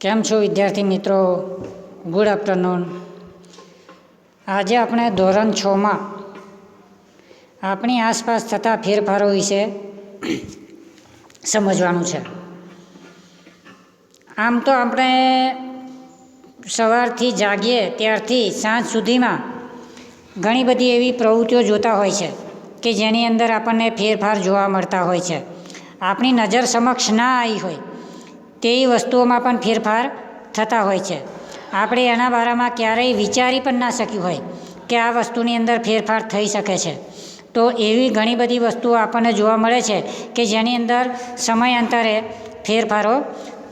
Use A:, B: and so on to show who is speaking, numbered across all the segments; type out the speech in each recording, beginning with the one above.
A: કેમ છો વિદ્યાર્થી મિત્રો? ગુડ આફ્ટરનૂન આજે આપણે ધોરણ છમાં આપણી આસપાસ થતા ફેરફારો વિશે સમજવાનું છે. આમ તો આપણે સવારથી જાગીએ ત્યારથી સાંજ સુધીમાં ઘણી બધી એવી પ્રવૃત્તિઓ જોતા હોય છે કે જેની અંદર આપણને ફેરફાર જોવા મળતા હોય છે. આપણી નજર સમક્ષ ના આવી હોય તેવી વસ્તુઓમાં પણ ફેરફાર થતા હોય છે. આપણે એના બારામાં ક્યારેય વિચારી પણ ના શક્યું હોય કે આ વસ્તુની અંદર ફેરફાર થઈ શકે છે. તો એવી ઘણી બધી વસ્તુઓ આપણને જોવા મળે છે કે જેની અંદર સમયાંતરે ફેરફારો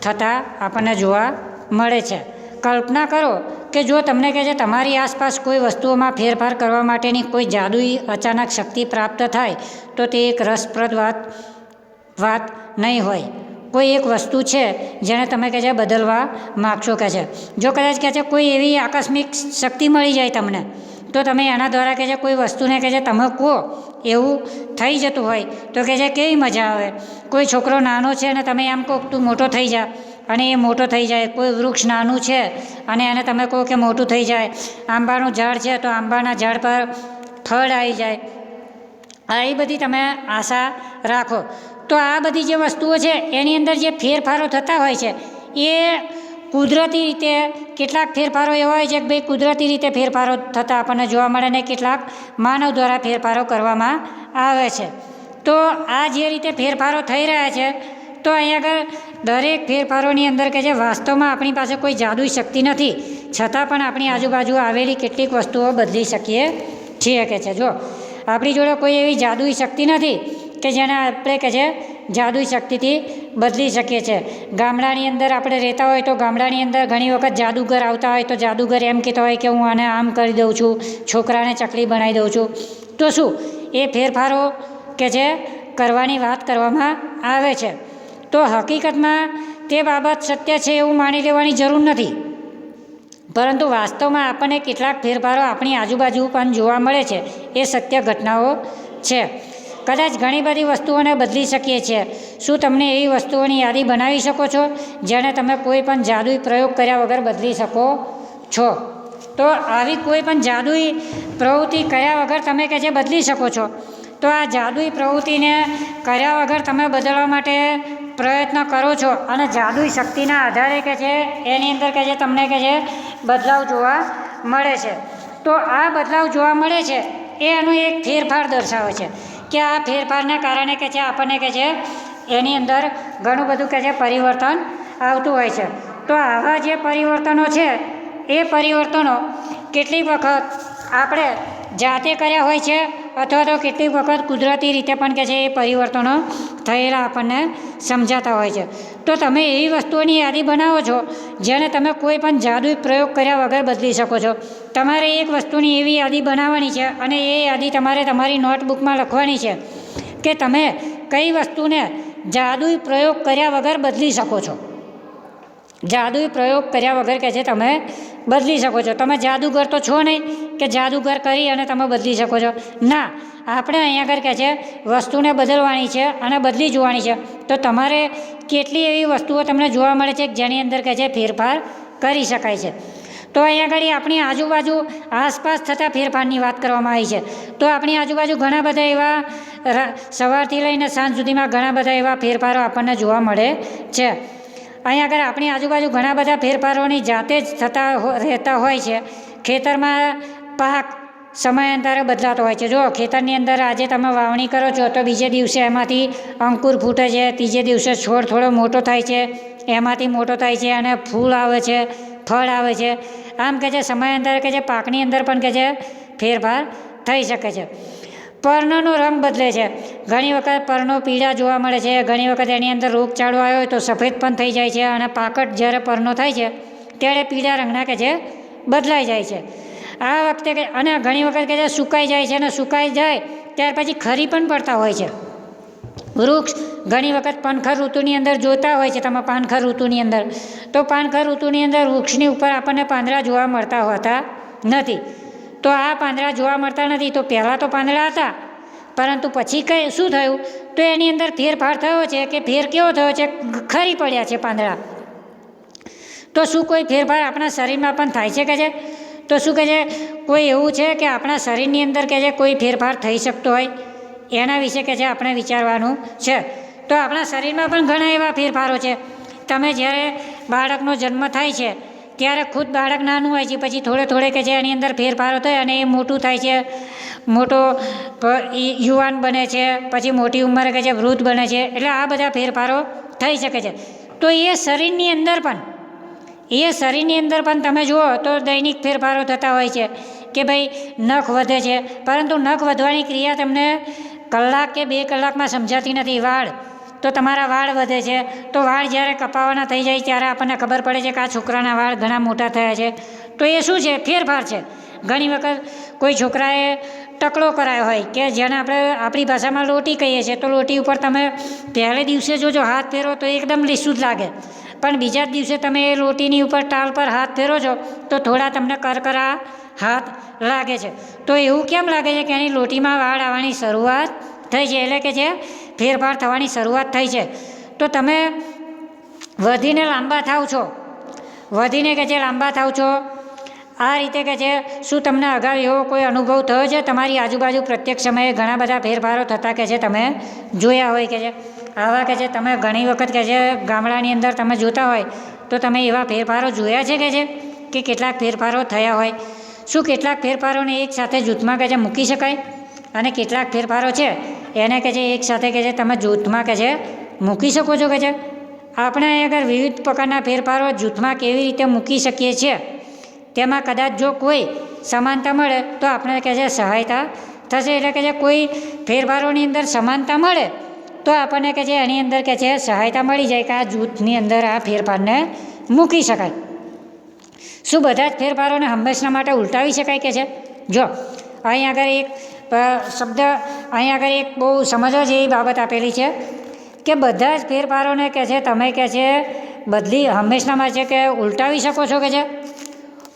A: થતા આપણને જોવા મળે છે. કલ્પના કરો કે જો તમને કહે છે તમારી આસપાસ કોઈ વસ્તુઓમાં ફેરફાર કરવા માટેની કોઈ જાદુઈ અચાનક શક્તિ પ્રાપ્ત થાય તો તે એક રસપ્રદ વાત વાત નહીં હોય. કોઈ એક વસ્તુ છે જેને તમે કહે છે બદલવા માગશો કહે છે. જો કદાચ કહે છે કોઈ એવી આકસ્મિક શક્તિ મળી જાય તમને, તો તમે એના દ્વારા કહે છે કોઈ વસ્તુને કહે છે તમે કહો, એવું થઈ જતું હોય તો કહે છે કેવી મજા આવે. કોઈ છોકરો નાનો છે અને તમે એમ કહો તું મોટો થઈ જા, અને એ મોટો થઈ જાય. કોઈ વૃક્ષ નાનું છે અને એને તમે કહો કે મોટું થઈ જાય. આંબાનું ઝાડ છે તો આંબાના ઝાડ પર ફળ આવી જાય. આવી બધી તમે આશા રાખો. તો આ બધી જે વસ્તુઓ છે, એની અંદર જે ફેરફારો થતા હોય છે, એ કુદરતી રીતે કેટલાક ફેરફારો એવા હોય છે કે ભાઈ કુદરતી રીતે ફેરફારો થતા આપણને જોવા મળે ને કેટલાક માનવ દ્વારા ફેરફારો કરવામાં આવે છે. તો આ જે રીતે ફેરફારો થઈ રહ્યા છે, તો અહીંયા આગળ દરેક ફેરફારોની અંદર કે જે વાસ્તવમાં આપણી પાસે કોઈ જાદુઈ શક્તિ નથી, છતાં પણ આપણી આજુબાજુ આવેલી કેટલીક વસ્તુઓ બદલી શકીએ છીએ કે છે. જો આપણી જોડે કોઈ એવી જાદુઈ શક્તિ નથી કે જેને આપણે કે છે જાદુઈ શક્તિથી બદલી શકીએ છીએ ગામડાની અંદર આપણે રહેતા હોય તો ગામડાની અંદર ઘણી વખત જાદુગર આવતા હોય તો જાદુગર એમ કહેતા હોય કે હું આને આમ કરી દઉં છું, છોકરાને ચકલી બનાવી દઉં છું. તો શું? એ ફેરફારો કે જે કરવાની વાત કરવામાં આવે છે. તો હકીકતમાં તે બાબત સત્ય છે એવું માની લેવાની જરૂર નથી. પરંતુ વાસ્તવમાં આપણને કેટલાક ફેરફારો આપણી આજુબાજુ પણ જોવા મળે છે. એ સત્ય ઘટનાઓ છે. કદાચ ઘણી બધી વસ્તુઓને બદલી શકીએ છીએ. શું તમને એવી વસ્તુઓની યાદી બનાવી શકો છો જેને તમે કોઈ પણ જાદુઈ પ્રયોગ કર્યા વગર બદલી શકો છો? તો આવી કોઈ પણ જાદુઈ પ્રવૃત્તિ કર્યા વગર તમે કે જે બદલી શકો છો? તો આ જાદુઈ પ્રવૃત્તિને કર્યા વગર તમે બદલવા માટે પ્રયત્ન કરો છો અને જાદુઈ શક્તિના આધારે કે છે, એની અંદર કે છે તમને કે છે બદલાવ જોવા મળે છે. તો આ બદલાવ જોવા મળે છે, એ એનું એક ફેરફાર દર્શાવે છે. કે આ ફેરફારના કારણે કે છે, આપણને કે છે, એની અંદર ઘણું બધું કે છે, પરિવર્તન આવતું હોય છે. તો આવા જે પરિવર્તનો છે, એ પરિવર્તનો કેટલી વખત આપણે જાતે કર્યા હોય છે, અથવા તો કેટલીક વખત કુદરતી રીતે પણ કે છે, એ પરિવર્તનો થયેલા આપણને સમજાતા હોય છે. તો તમે એવી વસ્તુઓની યાદી બનાવો છો, જેને તમે કોઈ પણ જાદુઈ પ્રયોગ કર્યા વગર બદલી શકો છો. તમારે એક વસ્તુની એવી યાદી બનાવવાની છે અને એ યાદી તમારે તમારી નોટબુકમાં લખવાની છે કે તમે કઈ વસ્તુને જાદુઈ પ્રયોગ કર્યા વગર બદલી શકો છો. જાદુઈ પ્રયોગ કર્યા વગર કે છે તમે બદલી શકો છો. તમે જાદુગર તો છો નહીં કે જાદુગર કરી અને તમે બદલી શકો છો. ના, આપણે અહીંયા આગળ કહે છે વસ્તુને બદલવાની છે અને બદલી જોવાની છે. તો તમારે કેટલી એવી વસ્તુઓ તમને જોવા મળે છે જેની અંદર કહે છે ફેરફાર કરી શકાય છે. તો અહીંયા આગળ આપણી આજુબાજુ આસપાસ થતા ફેરફારની વાત કરવામાં આવી છે. તો આપણી આજુબાજુ ઘણા બધા એવા સવારથી લઈને સાંજ સુધીમાં ઘણા બધા એવા ફેરફારો આપણને જોવા મળે છે. અહીંયા આગળ આપણી આજુબાજુ ઘણા બધા ફેરફારોની જાતે જ થતા રહેતા હોય છે. ખેતરમાં પાક સમયાંતરે બદલાતો હોય છે. જો ખેતરની અંદર આજે તમે વાવણી કરો છો, તો બીજે દિવસે એમાંથી અંકુર ફૂટે છે, ત્રીજે દિવસે છોડ થોડો મોટો થાય છે, એમાંથી મોટો થાય છે અને ફૂલ આવે છે. ફળ આવે છે. આમ કે છે સમયાંતરે કે છે, પાકની અંદર પણ કે છે, ફેરફાર થઈ શકે છે. પર્ણનો રંગ બદલે છે. ઘણી વખત પર્ણો પીળા જોવા મળે છે. ઘણી વખત એની અંદર રોગચાળો આવ્યો હોય તો સફેદ પણ થઈ જાય છે અને પાકટ જ્યારે પર્ણો થાય છે, ત્યારે પીળા રંગના કે છે, બદલાઈ જાય છે. આ વખતે કે અને ઘણી વખત કે છે, સુકાઈ જાય છે અને સુકાઈ જાય, ત્યાર પછી ખરી પણ પડતા હોય છે. વૃક્ષ ઘણી વખત પાનખર ઋતુની અંદર જોતા હોય છે, તમે પાનખર ઋતુની અંદર. તો પાનખર ઋતુની અંદર વૃક્ષની ઉપર આપણને પાંદડા જોવા મળતા હોતા નથી. તો આ પાંદડા જોવા મળતા નથી, તો પહેલાં તો પાંદડા હતા. પરંતુ પછી કંઈ, શું થયું? તો એની અંદર ફેરફાર થયો છે કે ફેર કેવો થયો છે? ખરી પડ્યા છે પાંદડા. તો શું કોઈ ફેરફાર આપણા શરીરમાં પણ થાય છે કે છે? તો શું કહે છે? કોઈ એવું છે કે આપણા શરીરની અંદર કે છે કોઈ ફેરફાર થઈ શકતો હોય? એના વિશે કે છે, આપણે વિચારવાનું છે. તો આપણા શરીરમાં પણ ઘણા એવા ફેરફારો છે. તમે જ્યારે બાળકનો જન્મ થાય છે, ત્યારે ખુદ બાળક નાનું હોય છે, પછી થોડે થોડે કે છે, એની અંદર ફેરફારો થાય અને એ મોટું થાય છે. મોટો યુવાન બને છે, પછી મોટી ઉંમરે કે છે, વૃદ્ધ બને છે, એટલે આ બધા ફેરફારો થઈ શકે છે. તો એ શરીરની અંદર પણ, એ શરીરની અંદર પણ તમે જુઓ તો દૈનિક ફેરફારો થતા હોય છે કે ભાઈ નખ વધે છે. પરંતુ નખ વધવાની ક્રિયા તમને કલાક કે બે કલાકમાં સમજાતી નથી વાળ. તો તમારા વાળ વધે છે. તો વાળ જ્યારે કપાવાના થઈ જાય ત્યારે આપણને ખબર પડે છે કે આ છોકરાના વાળ ઘણા મોટા થયા છે. તો એ શું છે? ફેરફાર છે. ઘણી વખત કોઈ છોકરાએ ટકલો કરાયો હોય કે જેને આપણે આપણી ભાષામાં લોટી કહીએ છીએ, તો લોટી ઉપર તમે પહેલે દિવસે જોજો હાથ ફેરો તો એકદમ લીસું જ લાગે. પણ બીજા જ દિવસે તમે એ લોટીની ઉપર ટાલ પર હાથ ફેરો છો, તો થોડા તમને કરકરા હાથ લાગે છે. તો એવું કેમ લાગે છે કે એની લોટીમાં વાળ આવવાની શરૂઆત થઈ છે? એટલે કે જે ફેરફાર થવાની શરૂઆત થઈ છે. તો તમે વધીને લાંબા થાવ છો. વધીને કે જે લાંબા થાવ છો, આ રીતે કે છે શું તમને અગાઉ એવો કોઈ અનુભવ થયો છે? તમારી આજુબાજુ પ્રત્યેક સમયે ઘણા બધા ફેરફારો થતા કે છે તમે જોયા હોય કે છે આવા કે છે તમે ઘણી વખત કે છે ગામડાની અંદર તમે જોતા હોય, તો તમે એવા ફેરફારો જોયા છે કે છે કે કેટલાક ફેરફારો થયા હોય? શું કેટલાક ફેરફારોને એક સાથે જૂથમાં કે છે મૂકી શકાય? અને કેટલાક ફેરફારો છે, એને કે છે એક સાથે કે છે તમે જૂથમાં કે છે મૂકી શકો છો કે છે આપણે આગળ વિવિધ પ્રકારના ફેરફારો જૂથમાં કેવી રીતે મૂકી શકીએ છીએ? તેમાં કદાચ જો કોઈ સમાનતા મળે, તો આપણે કહે છે સહાયતા થશે. એટલે કે જે કોઈ ફેરફારોની અંદર સમાનતા મળે, તો આપણને કે છે એની અંદર કે છે સહાયતા મળી જાય કે આ જૂથની અંદર આ ફેરફારને મૂકી શકાય. શું બધા જ ફેરફારોને હંમેશના માટે ઉલટાવી શકાય કે છે? જો, અહીં આગળ એક શબ્દ, અહીં આગળ એક બહુ સમજવા જેવી બાબત આપેલી છે કે બધા જ ફેરફારોને કે છે, તમે કે છે, બદલી હંમેશનામાં છે કે ઉલટાવી શકો છો કે છે?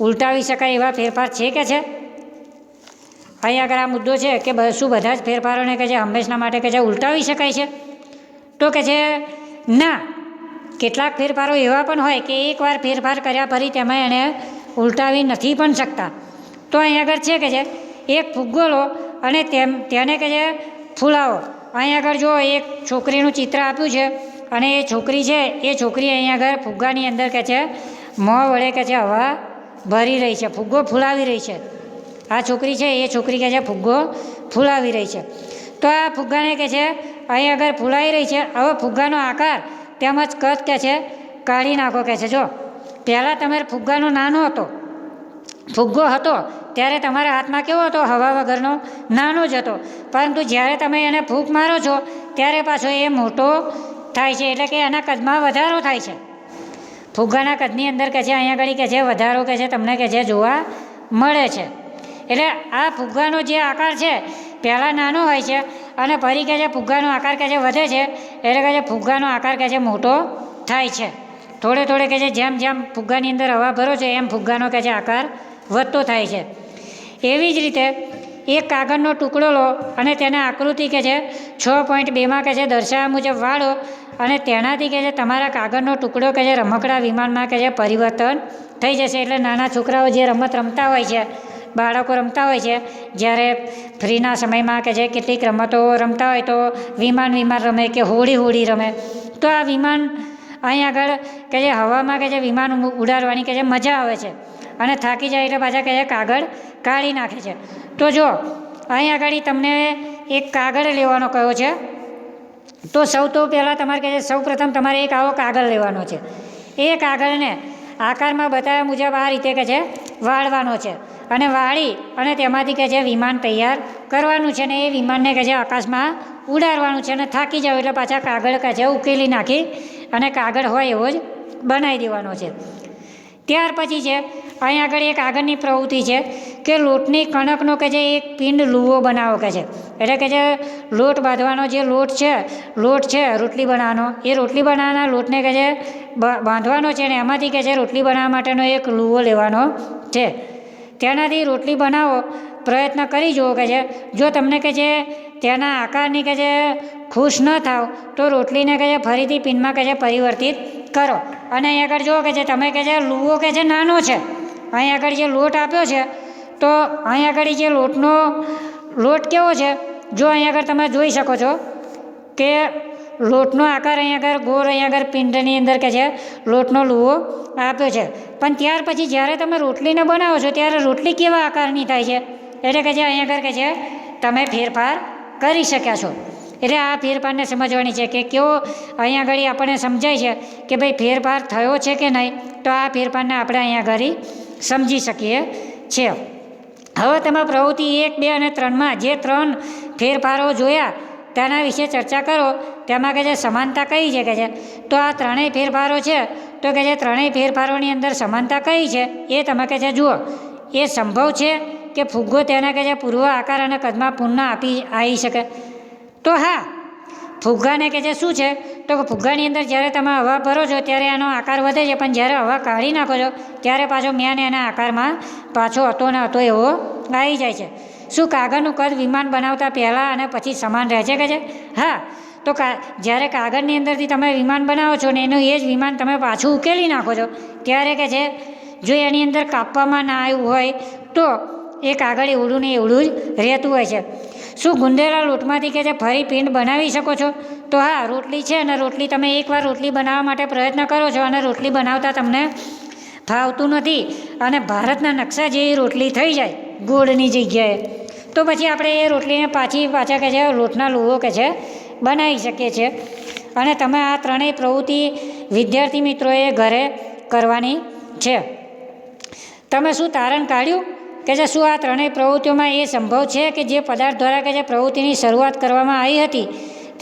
A: ઉલટાવી શકાય એવા ફેરફાર છે કે છે? અહીં આગળ આ મુદ્દો છે કે શું બધા જ ફેરફારોને કે છે, હંમેશના માટે કે છે, ઉલટાવી શકાય છે? તો કે છે, ના. કેટલાક ફેરફારો એવા પણ હોય કે એકવાર ફેરફાર કર્યા ફરી તેમાં એને ઉલટાવી નથી પણ શકતા. તો અહીં આગળ છે કે છે એક ફુગ્ગો લો અને તેમ, તેને કે છે ફૂલાવો. અહીં આગળ જો એક છોકરીનું ચિત્ર આપ્યું છે અને એ છોકરી છે, એ છોકરી અહીં આગળ ફુગ્ગાની અંદર કે છે, મોં વડે કે છે હવા ભરી રહી છે, ફુગ્ગો ફૂલાવી રહી છે. આ છોકરી છે, એ છોકરી કે છે ફુગ્ગો ફૂલાવી રહી છે. તો આ ફુગ્ગાને કે છે, અહીં આગળ ફૂલાઈ રહી છે. હવે ફુગ્ગાનો આકાર તેમજ કદ કે છે, કાઢી નાખો કે છે. જો, પહેલાં તમારે ફુગ્ગાનો નાનો હતો. ફુગ્ગો હતો, ત્યારે તમારા હાથમાં કેવો હતો? હવા વગરનો નાનો જ હતો. પરંતુ જ્યારે તમે એને ફૂંક મારો છો, ત્યારે પાછો એ મોટો થાય છે. એટલે કે એના કદમાં વધારો થાય છે. ફુગ્ગાના કદની અંદર કે છે, અહીંયા આગળ કે છે, વધારો કે છે, તમને કે છે, જોવા મળે છે. એટલે આ ફુગ્ગાનો જે આકાર છે, પહેલાં નાનો હોય છે અને ફરી કે છે ફુગ્ગાનો આકાર કે છે વધે છે એટલે કે છે ફુગ્ગાનો આકાર કે છે મોટો થાય છે થોડે થોડે કે છે જેમ જેમ ફુગ્ગાની અંદર હવા ભરો છે એમ ફુગ્ગાનો કે છે આકાર વધતો થાય છે એવી જ રીતે એક કાગળનો ટુકડો લો અને તેને આકૃતિ કે છે છ પોઈન્ટ બેમાં કે છે દર્શાવ્યા મુજબ વાળો અને તેનાથી કે છે તમારા કાગળનો ટુકડો કે છે રમકડા વિમાનમાં કે છે પરિવર્તન થઈ જશે એટલે નાના છોકરાઓ જે રમત રમતા હોય છે બાળકો રમતા હોય છે, જ્યારે ફ્રીના સમયમાં કે જે કેટલીક રમતો રમતા હોય તો વિમાન વિમાન રમે કે હોળી હોળી રમે. તો આ વિમાન અહીં આગળ કે જે હવામાં કે જે વિમાન ઉડાડવાની કે જે મજા આવે છે અને થાકી જાય એટલે પાછા કે કાગળ કાઢી નાખે છે. તો જો, અહીં આગળ તમને એક કાગળ લેવાનો કયો છે. તો સૌ તો પહેલાં તમારે કે સૌ પ્રથમ તમારે એક આવો કાગળ લેવાનો છે. એ કાગળને આકારમાં બતાવ્યા મુજબ આ રીતે કે છે વાળવાનો છે. અને વાળી અને તેમાંથી કે છે વિમાન તૈયાર કરવાનું છે ને એ વિમાનને કે છે આકાશમાં ઉડાડવાનું છે અને થાકી જાવ એટલે પાછા કાગળ કે છે ઉકેલી નાખી અને કાગળ હોય એવો જ બનાવી દેવાનો છે. ત્યાર પછી છે, અહીં આગળ એક આગળની પ્રવૃત્તિ છે કે લોટની કણકનો કે જે એક પિંડ લુવો બનાવો કે છે. એટલે કે જે લોટ બાંધવાનો જે લોટ છે લોટ છે, રોટલી બનાવવાનો. એ રોટલી બનાવવાના લોટને કે જે બાંધવાનો છે ને એમાંથી કે છે રોટલી બનાવવા માટેનો એક લુવો લેવાનો છે. તેનાથી રોટલી બનાવો, પ્રયત્ન કરી જુઓ કે છે જો તમને કે છે તેના આકારની કે જે ખુશ ન થાવ, તો રોટલીને કે છે ફરીથી પિનમાં કે છે પરિવર્તિત કરો. અને અહીં આગળ જુઓ કે જે તમે કે છે લુવો કે છે નાનો છે, અહીં આગળ જે લોટ આપ્યો છે, તો અહીં આગળ જે લોટનો, લોટ કેવો છે? જો અહીં આગળ તમે જોઈ શકો છો કે લોટનો આકાર અહીં આગળ, ગોળ અહીં આગળ, પિંડની અંદર કે છે, લોટનો લુવો આપ્યો છે. પણ ત્યાર પછી જ્યારે તમે રોટલીને બનાવો છો, ત્યારે રોટલી કેવા આકારની થાય છે? એટલે કે જે અહીં આગળ કે છે, તમે ફેરફાર કરી શક્યા છો. એટલે આ ફેરફારને સમજવાની છે કે કેવો અહીંયા આગળ આપણને સમજાય છે કે ભાઈ ફેરફાર થયો છે કે નહીં? તો આ ફેરફારને આપણે અહીંયા આગળ સમજી શકીએ છીએ. હવે તમે પ્રવૃત્તિ એક, બે અને ત્રણમાં જે ત્રણ ફેરફારો જોયા તેના વિશે ચર્ચા કરો, તેમાં કે જે સમાનતા કઈ છે? કે છે, તો આ ત્રણેય ફેરફારો છે. તો કે જે ત્રણેય ફેરફારોની અંદર સમાનતા કઈ છે? એ તમે કે છે, જુઓ, એ સંભવ છે કે ફુગ્ગો તેના કે જે પૂર્વ આકાર અને કદમાં પૂર્ણ આપી, આવી શકે. તો હા, ફુગ્ગાને કે જે શું છે? તો ફુગ્ગાની અંદર જ્યારે તમે હવા ભરો છો, ત્યારે એનો આકાર વધે છે, પણ જ્યારે હવા કાઢી નાખો છો, ત્યારે પાછો મેન એના આકારમાં પાછો હતો ને હતો એવો આવી જાય છે. શું કાગળનું કદ વિમાન બનાવતા પહેલાં અને પછી સમાન રહે છે કે છે? હા, તો કા, જ્યારે કાગળની અંદરથી તમે વિમાન બનાવો છો ને એનું એ જ વિમાન તમે પાછું ઉકેલી નાખો છો, ત્યારે કે છે, જો એની અંદર કાપવામાં ના આવ્યું હોય, તો એ કાગળ એવડું ને એવડું જ રહેતું હોય છે. શું ગુંદેલા લોટમાંથી કે જે ફરી પિંડ બનાવી શકો છો? તો હા, રોટલી છે અને રોટલી તમે એકવાર રોટલી બનાવવા માટે પ્રયત્ન કરો છો અને રોટલી બનાવતા તમને ફાવતું નથી અને ભારતના નકશા જેવી રોટલી થઈ જાય ગોળની જગ્યાએ. તો પછી આપણે એ રોટલીને પાછી પાછા કે છે લોટના લુવો કે છે, બનાવી શકીએ છીએ. અને તમે આ ત્રણેય પ્રવૃત્તિ વિદ્યાર્થી મિત્રોએ ઘરે કરવાની છે. તમે શું તારણ કાઢ્યું? કે જે શું આ ત્રણેય પ્રવૃત્તિઓમાં એ સંભવ છે કે જે પદાર્થ દ્વારા કે જે પ્રવૃત્તિની શરૂઆત કરવામાં આવી હતી?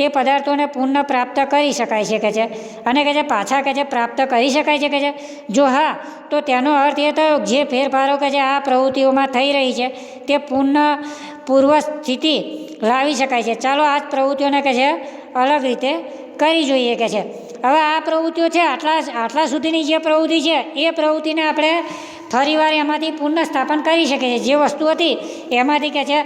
A: તે પદાર્થોને પુનઃ પ્રાપ્ત કરી શકાય છે કે છે? અને કે જે પાછા કે જે પ્રાપ્ત કરી શકાય છે કે છે? જો હા, તો તેનો અર્થ એ થયો જે ફેરફારો કે જે આ પ્રવૃત્તિઓમાં થઈ રહી છે, તે પુનઃ પૂર્વ સ્થિતિ લાવી શકાય છે. ચાલો આ જ પ્રવૃત્તિઓને કે છે, અલગ રીતે કરી જોઈએ કે છે. હવે આ પ્રવૃત્તિઓ છે, આટલા આટલા સુધીની જે પ્રવૃત્તિ છે, એ પ્રવૃત્તિને આપણે ફરીવાર એમાંથી પુનઃસ્થાપન કરી શકીએ છીએ. જે વસ્તુ હતી, એમાંથી કહે છે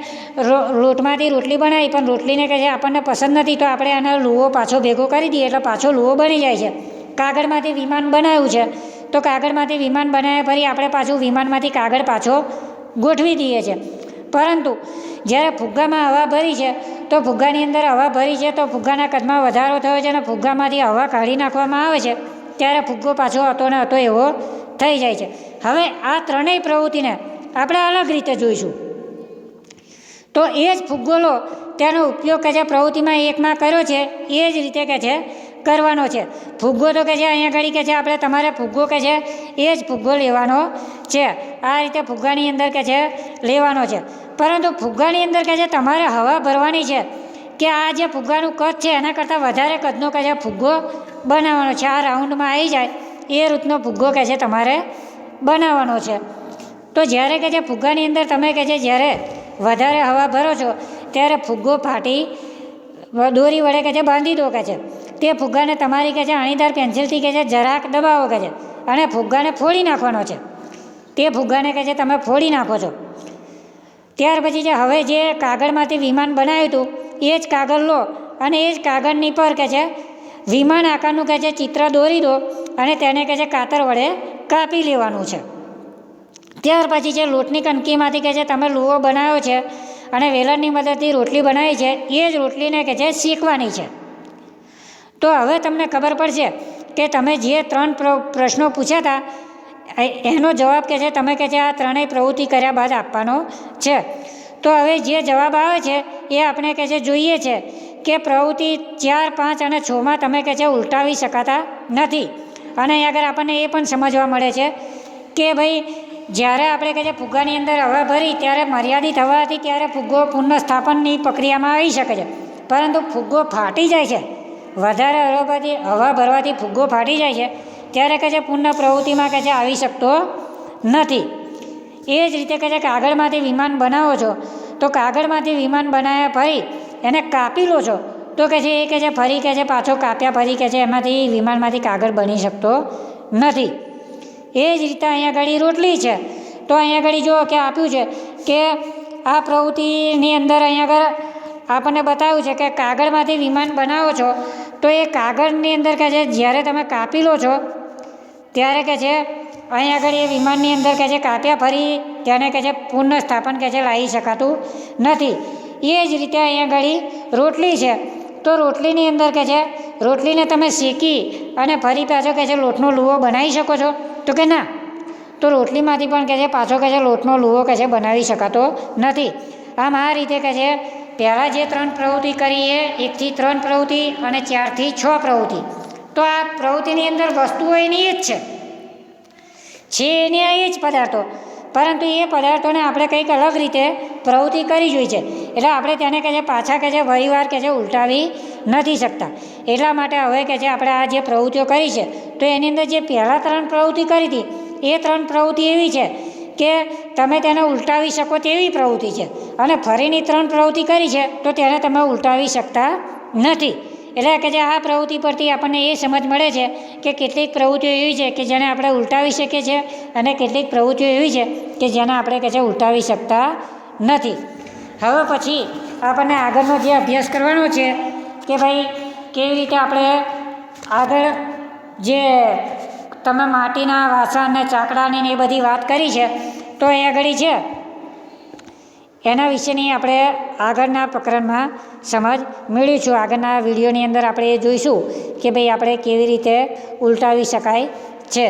A: લોટમાંથી રોટલી બનાવી, પણ રોટલીને કહે છે, આપણને પસંદ નથી, તો આપણે આનો લુવો પાછો ભેગો કરી દઈએ, એટલે પાછો લુવો બની જાય છે. કાગળમાંથી વિમાન બનાવ્યું છે, તો કાગળમાંથી વિમાન બનાવ્યા ફરી આપણે પાછું વિમાનમાંથી કાગળ પાછો ગોઠવી દઈએ છીએ. પરંતુ જ્યારે ફુગ્ગામાં હવા ભરી છે, તો ફુગ્ગાની અંદર હવા ભરી છે, તો ફુગ્ગાના કદમાં વધારો થયો છે અને ફુગ્ગામાંથી હવા કાઢી નાખવામાં આવે છે, ત્યારે ફુગ્ગો પાછો હતો ને હતો એવો થઈ જાય છે. હવે આ ત્રણેય પ્રવૃત્તિને આપણે અલગ રીતે જોઈશું. તો એ જ ફુગ્ગો લો તેનો ઉપયોગ કે જે પ્રવૃત્તિમાં એકમાં કર્યો છે, એ જ રીતે કે છે કરવાનો છે ફુગ્ગો તો કે છે અહીંયા ઘડી કે છે આપણે તમારે ફુગ્ગો કે છે એ જ ફુગ્ગો લેવાનો છે આ રીતે ફુગ્ગાની અંદર કે છે લેવાનો છે પરંતુ ફુગ્ગાની અંદર કે છે તમારે હવા ભરવાની છે કે આ જે ફુગ્ગાનું કદ છે એના કરતાં વધારે કદનો કે છે ફુગ્ગો બનાવવાનો છે આ રાઉન્ડમાં આવી જાય એ રીતનો ફુગ્ગો કે છે તમારે બનાવવાનો છે તો જ્યારે કે જે ફુગ્ગાની અંદર તમે કે છે જ્યારે વધારે હવા ભરો છો ત્યારે ફુગ્ગો ફાટી દોરી વડે કે છે બાંધી દો કે છે તે ફુગ્ગાને તમારી કે છે, અણીદાર પેન્સિલથી કે છે, જરાક દબાવો કે છે. અને ફુગ્ગાને ફોડી નાખવાનો છે. તે ફુગ્ગાને કે છે, તમે ફોડી નાખો છો. ત્યાર પછી જે હવે જે કાગળમાંથી વિમાન બનાવ્યું હતું, એ જ કાગળ લો અને એ જ કાગળની પર કે છે, વિમાન આકારનું કે છે, ચિત્ર દોરી દો અને તેને કે છે, કાતર વડે કાપી લેવાનું છે. ત્યાર પછી જે લોટની કણકીમાંથી કે છે, તમે લુઓ બનાવ્યો છે અને વેલણની મદદથી રોટલી બનાવી છે, એ જ રોટલીને કે છે શેકવાની છે. તો હવે તમને ખબર પડશે કે તમે જે ત્રણ પ્ર- પ્રશ્નો પૂછ્યા હતા એનો જવાબ કે છે, તમે કે છે આ ત્રણેય પ્રવૃત્તિ કર્યા બાદ આપવાનો છે. તો હવે જે જવાબ આવે છે, એ આપણે કે છે જોઈએ છે કે પ્રવૃત્તિ ચાર, પાંચ અને છમાં તમે કે છે ઉલટાવી શકાતા નથી. અને આગળ આપણને એ પણ સમજવા મળે છે કે ભાઈ જ્યારે આપણે કે છે ફુગ્ગાની અંદર હવા ભરી ત્યારે મર્યાદિત હવા હતી ત્યારે ફુગ્ગો પુનઃસ્થાપનની પ્રક્રિયામાં આવી શકે છે. પરંતુ ફુગ્ગો ફાટી જાય છે. વધારે હવાથી હવા ભરવાથી ફુગ્ગો ફાટી જાય છે. ત્યારે કે છે, પુનઃ પ્રવૃત્તિમાં કે છે, આવી શકતો નથી. એ જ રીતે કે છે કાગળમાંથી વિમાન બનાવો છો. તો કાગળમાંથી વિમાન બનાવ્યા ફરી એને કાપી લો છો. તો કે છે, એ કે છે, ફરી કે છે, પાછો કાપ્યા ફરી કે છે, એમાંથી વિમાનમાંથી કાગળ બની શકતો નથી. એ જ રીતે અહીંયા આગળ રોટલી છે. તો અહીંયા આગળ જુઓ કે આપ્યું છે કે આ પ્રવૃત્તિની અંદર અહીંયા આગળ આપણને બતાવ્યું છે કે કાગળમાંથી વિમાન બનાવો છો તો એ કાગળની અંદર કહે છે જ્યારે તમે કાપી લો છો ત્યારે કે છે અહીં આગળ એ વિમાનની અંદર કે છે કાપ્યા ફરી તેને કે છે પુનઃ સ્થાપન કે છે લાવી શકાતું નથી એ જ રીતે અહીં આગળ રોટલી છે તો રોટલીની અંદર કહે છે રોટલીને તમે શેકી અને ફરી પાછો કે છે લોટનો લુવો બનાવી શકો છો તો કે ના તો રોટલીમાંથી પણ કે છે પાછો કે છે લોટનો લુવો કે છે બનાવી શકાતો નથી આમ આ રીતે કે છે પહેલાં જે ત્રણ પ્રવૃત્તિ કરી એ એકથી ત્રણ પ્રવૃત્તિ અને ચારથી છ પ્રવૃત્તિ. તો આ પ્રવૃત્તિની અંદર વસ્તુઓ એની એ જ છે. છે એની એ જ પદાર્થો. પરંતુ એ પદાર્થોને આપણે કંઈક અલગ રીતે પ્રવૃત્તિ કરી જોઈ છે. એટલે આપણે તેને કે છે પાછા કે છે ફરીવાર કે છે ઉલટાવી નથી શકતા. એટલા માટે હવે કે છે આપણે આ જે પ્રવૃત્તિઓ કરી છે, તો એની અંદર જે પહેલાં ત્રણ પ્રવૃત્તિ કરી હતી, એ ત્રણ પ્રવૃત્તિ એવી છે કે તમે તેને ઉલટાવી શકો તેવી પ્રવૃત્તિ છે. અને ફરીની ત્રણ પ્રવૃત્તિ કરી છે, તો તેને તમે ઉલટાવી શકતા નથી. એટલે કે જે આ પ્રવૃત્તિ પરથી આપણને એ સમજ મળે છે કે કેટલીક પ્રવૃત્તિઓ એવી છે કે જેને આપણે ઉલટાવી શકીએ છીએ અને કેટલીક પ્રવૃત્તિઓ એવી છે કે જેને આપણે કે છે ઉલટાવી શકતા નથી. હવે પછી આપણને આગળનો જે અભ્યાસ કરવાનો છે કે ભાઈ કેવી રીતે આપણે આગળ જે તમે માટીના વાસણ ને ચાકડાની ને એ બધી વાત કરી છે, તો એ આગળ છે. એના વિશેની આપણે આગળના પ્રકરણમાં સમજ મેળવીશું આગળના વિડીયોની અંદર આપણે એ જોઈશું કે ભાઈ આપણે કેવી રીતે ઉલટાવી શકાય છે.